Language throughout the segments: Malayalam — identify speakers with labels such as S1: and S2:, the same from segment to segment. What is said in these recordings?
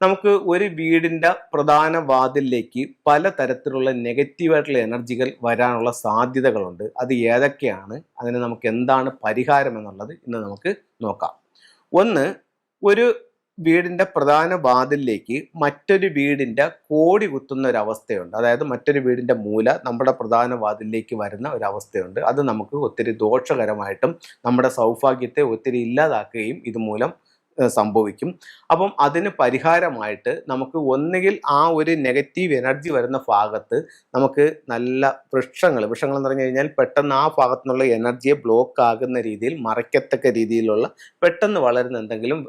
S1: നമുക്ക് ഒരു വീടിന്റെ പ്രധാന വാതിലിലേക്ക് പല തരത്തിലുള്ള നെഗറ്റീവായിട്ടുള്ള എനർജികൾ വരാനുള്ള സാധ്യതകളുണ്ട്. അത് ഏതൊക്കെയാണ്? അതിന് നമുക്ക് എന്താണ് പരിഹാരം എന്നുള്ളത് ഇന്ന് നമുക്ക് നോക്കാം. ഒന്ന് ഒരു വീടിന്റെ പ്രധാന വാതിലിലേക്ക് മറ്റൊരു വീടിന്റെ കോടി കുത്തുന്ന ഒരു അവസ്ഥയുണ്ട് അതായത് മറ്റൊരു വീടിന്റെ മൂല നമ്മുടെ പ്രധാന വാതിലിലേക്ക് വരുന്ന ഒരു അവസ്ഥയുണ്ട് അത് നമുക്ക് ഒത്തിരി ദോഷകരമായിട്ടും നമ്മുടെ സൗഭാഗ്യത്തെ ഒത്തിരി ഇല്ലാതാക്കുകയും ഇതുമൂലം സംഭവിക്കും. അപ്പം അതിന് പരിഹാരമായിട്ട് നമുക്ക് ഒന്നുകിൽ ആ ഒരു നെഗറ്റീവ് എനർജി വരുന്ന ഭാഗത്ത് നമുക്ക് നല്ല വൃക്ഷങ്ങൾ വൃക്ഷങ്ങൾ എന്ന് പറഞ്ഞു കഴിഞ്ഞാൽ പെട്ടെന്ന് ആ ഭാഗത്തു നിന്നുള്ള എനർജിയെ ബ്ലോക്ക് ആകുന്ന രീതിയിൽ മറയ്ക്കത്തക്ക രീതിയിലുള്ള പെട്ടെന്ന് വളരുന്ന എന്തെങ്കിലും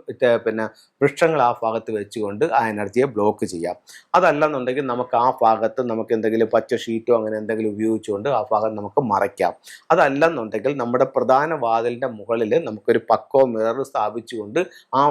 S1: പിന്നെ വൃക്ഷങ്ങൾ ആ ഭാഗത്ത് വെച്ചുകൊണ്ട് ആ എനർജിയെ ബ്ലോക്ക് ചെയ്യാം. അതല്ലെന്നുണ്ടെങ്കിൽ നമുക്ക് ആ ഭാഗത്ത് നമുക്ക് എന്തെങ്കിലും പച്ച ഷീറ്റോ അങ്ങനെ എന്തെങ്കിലും ഉപയോഗിച്ചുകൊണ്ട് ആ ഭാഗം നമുക്ക് മറയ്ക്കാം. അതല്ലെന്നുണ്ടെങ്കിൽ നമ്മുടെ പ്രധാന വാതിലിന്റെ മുകളിൽ നമുക്കൊരു പക്കോ മിറർ സ്ഥാപിച്ചുകൊണ്ട്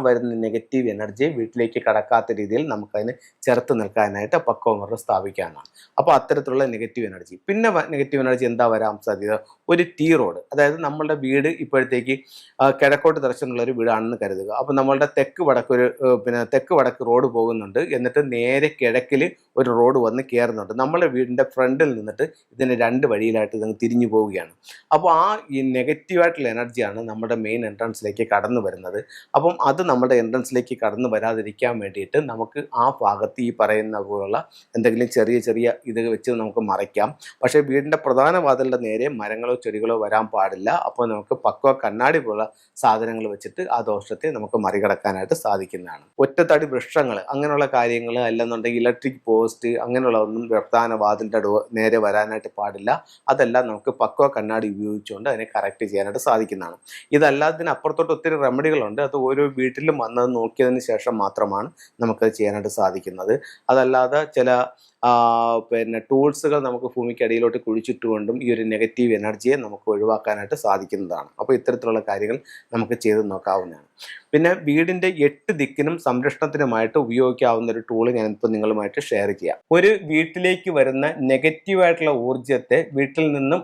S1: വരുന്ന നെഗറ്റീവ് എനർജി വീട്ടിലേക്ക് കടക്കാത്ത രീതിയിൽ നമുക്കതിന് ചെറുത്ത് നിൽക്കാനായിട്ട് പക്വം മിറർ സ്ഥാപിക്കാനാണ്. അപ്പോൾ അത്തരത്തിലുള്ള നെഗറ്റീവ് എനർജി പിന്നെ നെഗറ്റീവ് എനർജി എന്താ വരാൻ സാധ്യത? ഒരു ടീ റോഡ് അതായത് നമ്മളുടെ വീട് ഇപ്പോഴത്തേക്ക് ആ, കിഴക്കോട്ട് ദർശനമുള്ള ഒരു വീടാണെന്ന് കരുതുക. അപ്പോൾ നമ്മളുടെ തെക്ക് വടക്കൊരു പിന്നെ തെക്ക് വടക്ക് റോഡ് പോകുന്നുണ്ട്. എന്നിട്ട് നേരെ കിഴക്കിൽ ഒരു റോഡ് വന്ന് കയറുന്നുണ്ട് നമ്മുടെ വീടിന്റെ ഫ്രണ്ടിൽ നിന്നിട്ട് ഇതിന് രണ്ട് വഴിയിലായിട്ട് ഇതങ്ങ് തിരിഞ്ഞു പോവുകയാണ്. അപ്പോൾ ആ ഈ നെഗറ്റീവായിട്ടുള്ള എനർജിയാണ് നമ്മുടെ മെയിൻ എൻട്രൻസിലേക്ക് കടന്നു വരുന്നത്. അപ്പം അത് നമ്മുടെ എൻട്രൻസിലേക്ക് കടന്നു വരാതിരിക്കാൻ വേണ്ടിയിട്ട് നമുക്ക് ആ ഭാഗത്ത് ഈ പറയുന്ന പോലുള്ള എന്തെങ്കിലും ചെറിയ ചെറിയ ഇത് വെച്ച് നമുക്ക് മറയ്ക്കാം. പക്ഷേ വീടിന്റെ പ്രധാന വാതിലിന്റെ നേരെ മരങ്ങളോ ചെടികളോ വരാൻ പാടില്ല. അപ്പോൾ നമുക്ക് പക്വ കണ്ണാടി പോലുള്ള സാധനങ്ങൾ വെച്ചിട്ട് ആ ദോഷത്തെ നമുക്ക് മറികടക്കാനായിട്ട് സാധിക്കുന്നതാണ്. ഒറ്റത്തടി വൃക്ഷങ്ങൾ അങ്ങനെയുള്ള കാര്യങ്ങൾ അല്ലെന്നുണ്ടെങ്കിൽ ഇലക്ട്രിക് പോസ്റ്റ് അങ്ങനെയുള്ള ഒന്നും പ്രധാന വാതിലിന്റെ ഡോ നേരെ വരാനായിട്ട് പാടില്ല. അതെല്ലാം നമുക്ക് പക്വ കണ്ണാടി ഉപയോഗിച്ചുകൊണ്ട് അതിനെ കറക്റ്റ് ചെയ്യാനായിട്ട് സാധിക്കുന്നതാണ്. ഇതല്ലാതെ അപ്പുറത്തോട്ട് ഒത്തിരി റെമഡികളുണ്ട് അത് ഓരോ വീട്ടിലും വന്നത് നോക്കിയതിന് ശേഷം മാത്രമാണ് നമുക്കത് ചെയ്യാനായിട്ട് സാധിക്കുന്നത്. അതല്ലാതെ ചില പിന്നെ ടൂൾസുകൾ നമുക്ക് ഭൂമിക്കടിയിലോട്ട് കുഴിച്ചിട്ടുകൊണ്ടും ഈ ഒരു നെഗറ്റീവ് എനർജിയെ നമുക്ക് ഒഴിവാക്കാനായിട്ട് സാധിക്കുന്നതാണ്. അപ്പോൾ ഇത്തരത്തിലുള്ള കാര്യങ്ങൾ നമുക്ക് ചെയ്ത് നോക്കാവുന്നതാണ്. പിന്നെ വീടിന്റെ എട്ട് ദിക്കിനും സംരക്ഷണത്തിനുമായിട്ട് ഉപയോഗിക്കാവുന്ന ഒരു ടൂൾ ഞാനിപ്പോൾ നിങ്ങളുമായിട്ട് ഷെയർ ചെയ്യാം. ഒരു വീട്ടിലേക്ക് വരുന്ന നെഗറ്റീവായിട്ടുള്ള ഊർജത്തെ വീട്ടിൽ നിന്നും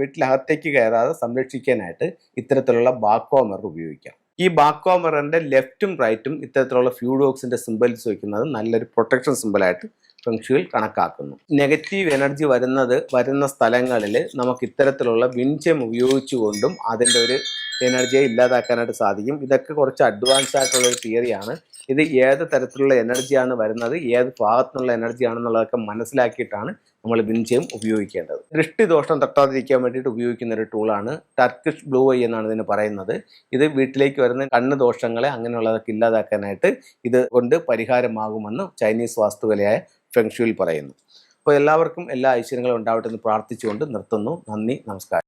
S1: വീട്ടിലകത്തേക്ക് കയറാതെ സംരക്ഷിക്കാനായിട്ട് ഇത്തരത്തിലുള്ള ബാക്കോമർ ഉപയോഗിക്കാം. ഈ ബാക്കോമറിന്റെ ലെഫ്റ്റും റൈറ്റും ഇത്തരത്തിലുള്ള ഫ്യൂഡോക്സിന്റെ സിമ്പിൾസ് വയ്ക്കുന്നത് നല്ലൊരു പ്രൊട്ടക്ഷൻ സിമ്പിളായിട്ട് ഫെങ്ഷുവിൽ കണക്കാക്കുന്നു. നെഗറ്റീവ് എനർജി വരുന്നത് വരുന്ന സ്ഥലങ്ങളിൽ നമുക്ക് ഇത്തരത്തിലുള്ള വിൻചം ഉപയോഗിച്ചുകൊണ്ടും അതിന്റെ ഒരു എനർജിയെ ഇല്ലാതാക്കാനായിട്ട് സാധിക്കും. ഇതൊക്കെ കുറച്ച് അഡ്വാൻസ് ആയിട്ടുള്ള ഒരു തിയറിയാണ് ഇത് ഏത് തരത്തിലുള്ള എനർജിയാണ് വരുന്നത് ഏത് ഭാഗത്തുനിന്നുള്ള എനർജിയാണെന്നുള്ളതൊക്കെ മനസ്സിലാക്കിയിട്ടാണ് നമ്മൾ വിൻചയം ഉപയോഗിക്കേണ്ടത്. ദൃഷ്ടിദോഷം തട്ടാതിരിക്കാൻ വേണ്ടിയിട്ട് ഉപയോഗിക്കുന്ന ഒരു ടൂളാണ് ടർക്കിഷ് ബ്ലൂ ഐ എന്നാണ് ഇതിന് പറയുന്നത്. ഇത് വീട്ടിലേക്ക് വരുന്ന കണ്ണ് ദോഷങ്ങളെ അങ്ങനെയുള്ളതൊക്കെ ഇല്ലാതാക്കാനായിട്ട് ഇത് കൊണ്ട് പരിഹാരമാകുമെന്ന് ചൈനീസ് വാസ്തുകലയായ ഫെങ്ഷുവിൽ പറയുന്നു. അപ്പോൾ എല്ലാവർക്കും എല്ലാ ഐശ്വര്യങ്ങളും ഉണ്ടാവട്ടെ എന്ന് പ്രാർത്ഥിച്ചുകൊണ്ട് നിർത്തുന്നു. നന്ദി നമസ്കാരം.